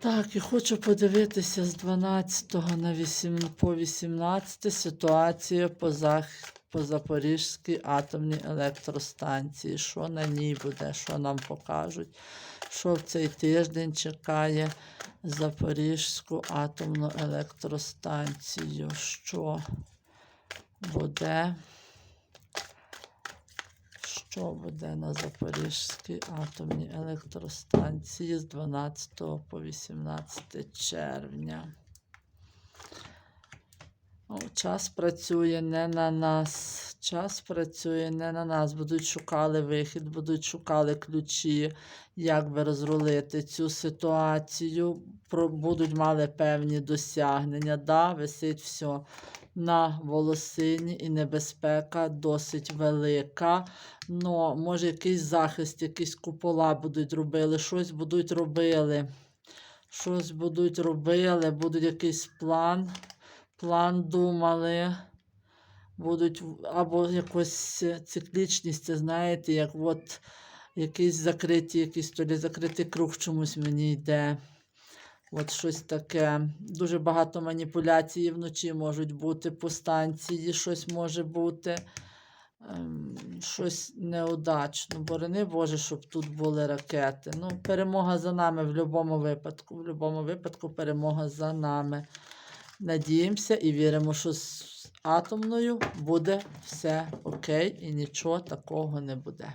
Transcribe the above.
Так, і хочу подивитися з 12 на 8, по 18 ситуацію по, зах... по Запорізькій атомній електростанції. Що на ній буде, що нам покажуть, що в цей тиждень чекає Запорізьку атомну електростанцію. Що буде? Що буде на Запорізькій атомній електростанції з 12 по 18 червня? О, час працює не на нас. Час працює не на нас. Будуть шукали вихід, будуть шукали ключі, як би розрулити цю ситуацію. Будуть мали певні досягнення. Да, висить все на волосині і небезпека досить велика. Но, може, якийсь захист, якісь купола будуть робили, щось будуть робили. Щось будуть робили, буде якийсь план. План думали. Будуть або якось е, циклічність, це знаєте, як от якийсь закриті, якийсь то закритий круг чомусь мені йде. От щось таке. Дуже багато маніпуляцій вночі можуть бути по станції, щось може бути. Ем, щось неудачно. Борони Боже, щоб тут були ракети. Ну, перемога за нами в будь-якому випадку. В будь-якому випадку перемога за нами. Надіємося і віримо, що атомною буде все окей і нічого такого не буде.